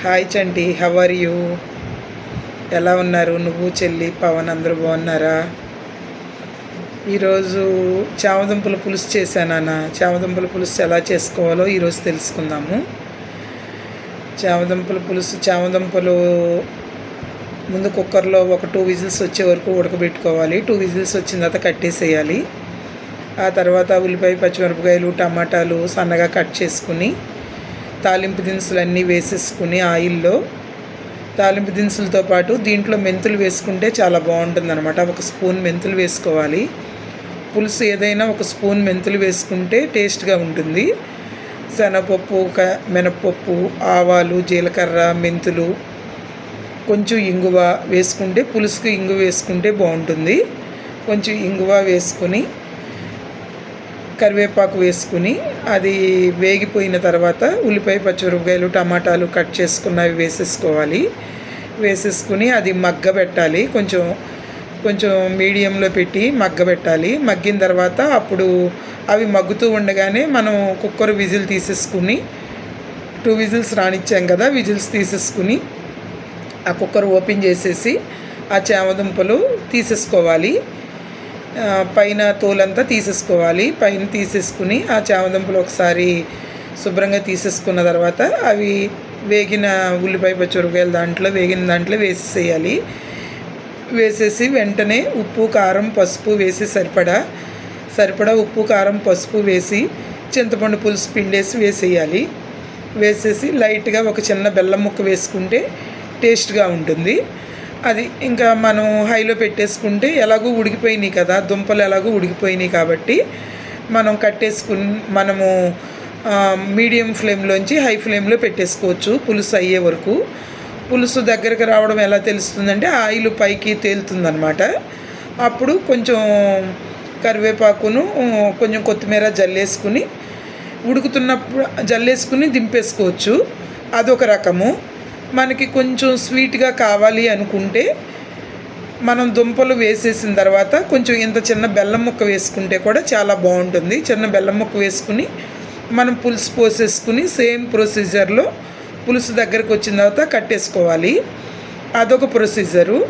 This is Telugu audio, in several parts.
Hi Chanti how are you ఎలా ఉన్నారు? నువ్వు చెల్లి పవన్ అందరూ బాగున్నారా? ఈరోజు చామదుంపల పులుసు చేశానన్న చామదుంపల పులుసు ఎలా చేసుకోవాలో ఈరోజు తెలుసుకుందాము. చామదుంపల పులుసు చామదుంపలు ముందు కుక్కర్లో ఒక టూ విజిల్స్ వచ్చే వరకు ఉడకబెట్టుకోవాలి. టూ విజిల్స్ వచ్చిన తర్వాత కట్టేసేయాలి ఆ తర్వాత ఉల్లిపాయ పచ్చిమిరపకాయలు టమాటాలు సన్నగా కట్ చేసుకుని తాలింపు దినుసులు అన్నీ వేసేసుకుని ఆయిల్లో తాలింపు దినుసులతో పాటు దీంట్లో మెంతులు వేసుకుంటే చాలా బాగుంటుంది అనమాట ఒక స్పూన్ మెంతులు వేసుకోవాలి. పులుసు ఏదైనా ఒక స్పూన్ మెంతులు వేసుకుంటే టేస్ట్గా ఉంటుంది. శనగపప్పు క మినపప్పు ఆవాలు జీలకర్ర మెంతులు కొంచెం ఇంగువ వేసుకుంటే పులుసుకు ఇంగువ వేసుకుంటే బాగుంటుంది. కొంచెం ఇంగువ వేసుకొని కరివేపాకు వేసుకుని అది వేగిపోయిన తర్వాత ఉల్లిపాయ పచ్చిమిరపకాయలు టమాటాలు కట్ చేసుకున్నవి వేసేసుకోవాలి. వేసేసుకుని అది మగ్గ పెట్టాలి కొంచెం కొంచెం మీడియంలో పెట్టి మగ్గబెట్టాలి. మగ్గిన తర్వాత అప్పుడు అవి మగ్గుతూ ఉండగానే మనం కుక్కర్ విజిల్ తీసేసుకుని టూ విజిల్స్ రానిచ్చాం కదా విజిల్స్ తీసేసుకుని ఆ కుక్కర్ ఓపెన్ చేసేసి ఆ చామదుంపలు తీసేసుకోవాలి. పైన తోలంతా తీసేసుకోవాలి. పైన తీసేసుకుని ఆ చామదుంపలు ఒకసారి శుభ్రంగా తీసేసుకున్న తర్వాత అవి వేగిన ఉల్లిపాయ పచ్చిమిరపకాయలు దాంట్లో వేగిన దాంట్లో వేసేసేయాలి. వేసేసి వెంటనే ఉప్పు కారం పసుపు వేసి సరిపడా సరిపడా ఉప్పు కారం పసుపు వేసి చింతపండు పులుసు పిండేసి వేసేయాలి. వేసేసి లైట్గా ఒక చిన్న బెల్లం ముక్క వేసుకుంటే టేస్ట్గా ఉంటుంది. అది ఇంకా మనం హైలో పెట్టేసుకుంటే ఎలాగో ఉడికిపోయినాయి కదా దుంపలు ఎలాగో ఉడికిపోయినాయి కాబట్టి మనం కట్టేసుకుని మనము మీడియం ఫ్లేమ్లోంచి హై ఫ్లేమ్లో పెట్టేసుకోవచ్చు పులుసు అయ్యే వరకు. పులుసు దగ్గరకు రావడం ఎలా తెలుస్తుందంటే ఆయిల్ పైకి తేలుతుందనమాట అప్పుడు కొంచెం కరివేపాకును కొంచెం కొత్తిమీర జల్లేసుకుని ఉడుకుతున్నప్పుడు జల్లేసుకుని దింపేసుకోవచ్చు. అదొక రకము. మనకి కొంచెం స్వీట్గా కావాలి అనుకుంటే మనం దుంపలు వేసేసిన తర్వాత కొంచెం ఇంత చిన్న బెల్లం ముక్క వేసుకుంటే కూడా చాలా బాగుంటుంది. చిన్న బెల్లం ముక్క వేసుకుని మనం పులుసు పోసేసుకుని సేమ్ ప్రొసీజర్లో పులుసు దగ్గరకు వచ్చిన తర్వాత కట్టేసుకోవాలి. అదొక ప్రొసీజరు.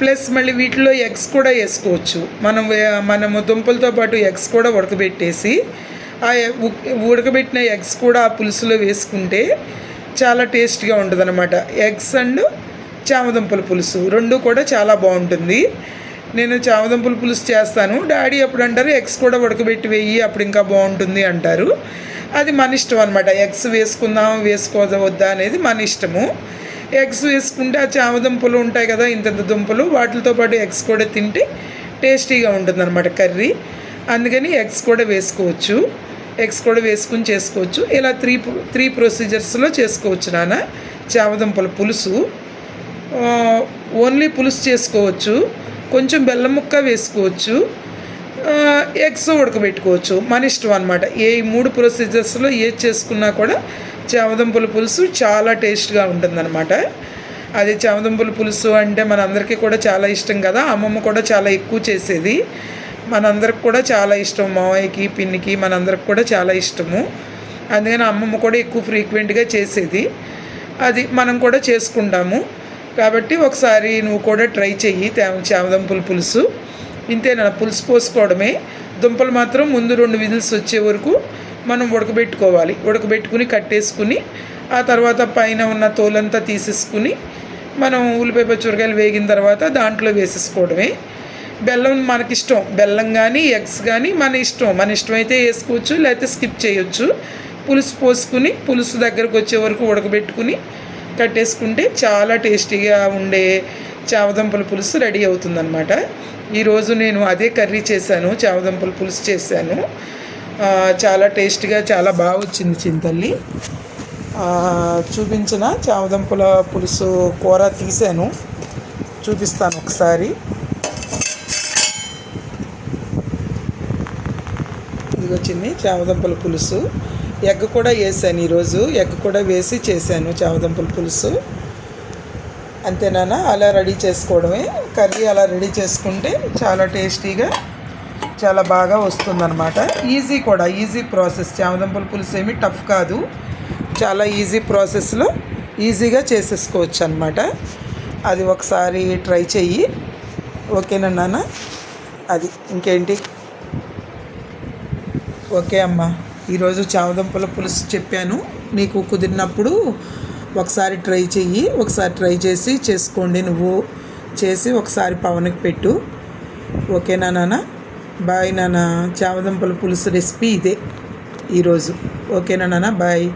ప్లస్ మళ్ళీ వీటిలో ఎగ్స్ కూడా వేసుకోవచ్చు. మనం మనము దుంపలతో పాటు ఎగ్స్ కూడా ఉడకబెట్టేసి ఆ ఉ- ఉడకబెట్టిన ఎగ్స్ కూడా ఆ పులుసులో వేసుకుంటే చాలా టేస్ట్గా ఉంటుంది అనమాట ఎగ్స్ అండ్ చామదుంపల పులుసు రెండు కూడా చాలా బాగుంటుంది. నేను చామదుంపల పులుసు చేస్తాను. డాడీ అప్పుడు అంటారు ఎగ్స్ కూడా ఉడకబెట్టి వేయి అప్పుడు ఇంకా బాగుంటుంది అంటారు. అది మన ఇష్టం అనమాట ఎగ్స్ వేసుకుందాం వేసుకోవద్దా అనేది మన ఇష్టము. ఎగ్స్ వేసుకుంటే ఆ చామదుంపలు ఉంటాయి కదా ఇంతంత దుంపలు వాటితో పాటు ఎగ్స్ కూడా తింటే టేస్టీగా ఉంటుందన్నమాట కర్రీ. అందుకని ఎగ్స్ కూడా వేసుకోవచ్చు. ఎగ్స్ కూడా వేసుకుని చేసుకోవచ్చు. ఇలా త్రీ త్రీ ప్రొసీజర్స్లో చేసుకోవచ్చు నాన్న. చామదుంపల పులుసు. ఓన్లీ పులుసు చేసుకోవచ్చు. కొంచెం బెల్లం ముక్క వేసుకోవచ్చు. ఎగ్స్ ఉడకబెట్టుకోవచ్చు. మన ఇష్టం అనమాట ఏ మూడు ప్రొసీజర్స్లో ఏది చేసుకున్నా కూడా చామదుంపల పులుసు చాలా టేస్ట్గా ఉంటుందన్నమాట. అది చామదుంపల పులుసు అంటే మనందరికీ కూడా చాలా ఇష్టం కదా. అమ్మమ్మ కూడా చాలా ఎక్కువ చేసేది. మనందరికి కూడా చాలా ఇష్టం. మావయ్యకి పిన్నికి మనందరికి కూడా చాలా ఇష్టము. అందుకని అమ్మమ్మ కూడా ఎక్కువ ఫ్రీక్వెంట్గా చేసేది. అది మనం కూడా చేసుకుంటాము. కాబట్టి ఒకసారి నువ్వు కూడా ట్రై చెయ్యి. చామదంపుల పులుసు ఇంతేనా? పులుసు పోసుకోవడమే. దుంపలు మాత్రం ముందు రెండు విజిల్స్ వచ్చే వరకు మనం ఉడకబెట్టుకోవాలి. ఉడకబెట్టుకుని కట్టేసుకుని ఆ తర్వాత పైన ఉన్న తోలంతా తీసేసుకుని మనం ఉల్లిపాయ పచ్చిమిరకాయలు వేగిన తర్వాత దాంట్లో వేసేసుకోవడమే. బెల్లం మనకిష్టం. బెల్లం కానీ ఎగ్స్ కానీ మన ఇష్టం. మన ఇష్టం అయితే వేసుకోవచ్చు లేకపోతే స్కిప్ చేయొచ్చు. పులుసు పోసుకుని పులుసు దగ్గరకు వచ్చే వరకు ఉడకబెట్టుకుని కట్టేసుకుంటే చాలా టేస్టీగా ఉండే చావదంపల పులుసు రెడీ అవుతుందన్నమాట. ఈరోజు నేను అదే కర్రీ చేశాను చామదుంపల పులుసు చేశాను. చాలా టేస్టీగా చాలా బాగా వచ్చింది చింతల్లి. చూపించిన చావదంపుల పులుసు కూర తీసాను చూపిస్తాను ఒకసారి. ఇది వచ్చింది చామదుంపల పులుసు. ఎగ్ కూడా వేసాను ఈరోజు. ఎగ్ కూడా వేసి చేశాను చామదుంపల పులుసు. అంతేనా అలా రెడీ చేసుకోవడమే. కర్రీ అలా రెడీ చేసుకుంటే చాలా టేస్టీగా చాలా బాగా వస్తుందన్నమాట. ఈజీ కూడా ఈజీ ప్రాసెస్. చామదుంపల పులుసు ఏమి టఫ్ కాదు. చాలా ఈజీ ప్రాసెస్లో ఈజీగా చేసేసుకోవచ్చు అనమాట అది ఒకసారి ట్రై చెయ్యి. ఓకేనా నాన్న? అది ఇంకేంటి? ఓకే అమ్మా. ఈరోజు చావదంపల పులుసు చెప్పాను. నీకు కుదిరినప్పుడు ఒకసారి ట్రై చెయ్యి. ఒకసారి ట్రై చేసి చేసుకోండి నువ్వు. చేసి ఒకసారి పవన్కి పెట్టు. ఓకేనా నాన్న. బాయ్ నాన్న. చావదంపల పులుసు రెసిపీ ఇదే ఈరోజు. ఓకేనా నాన్న. బాయ్.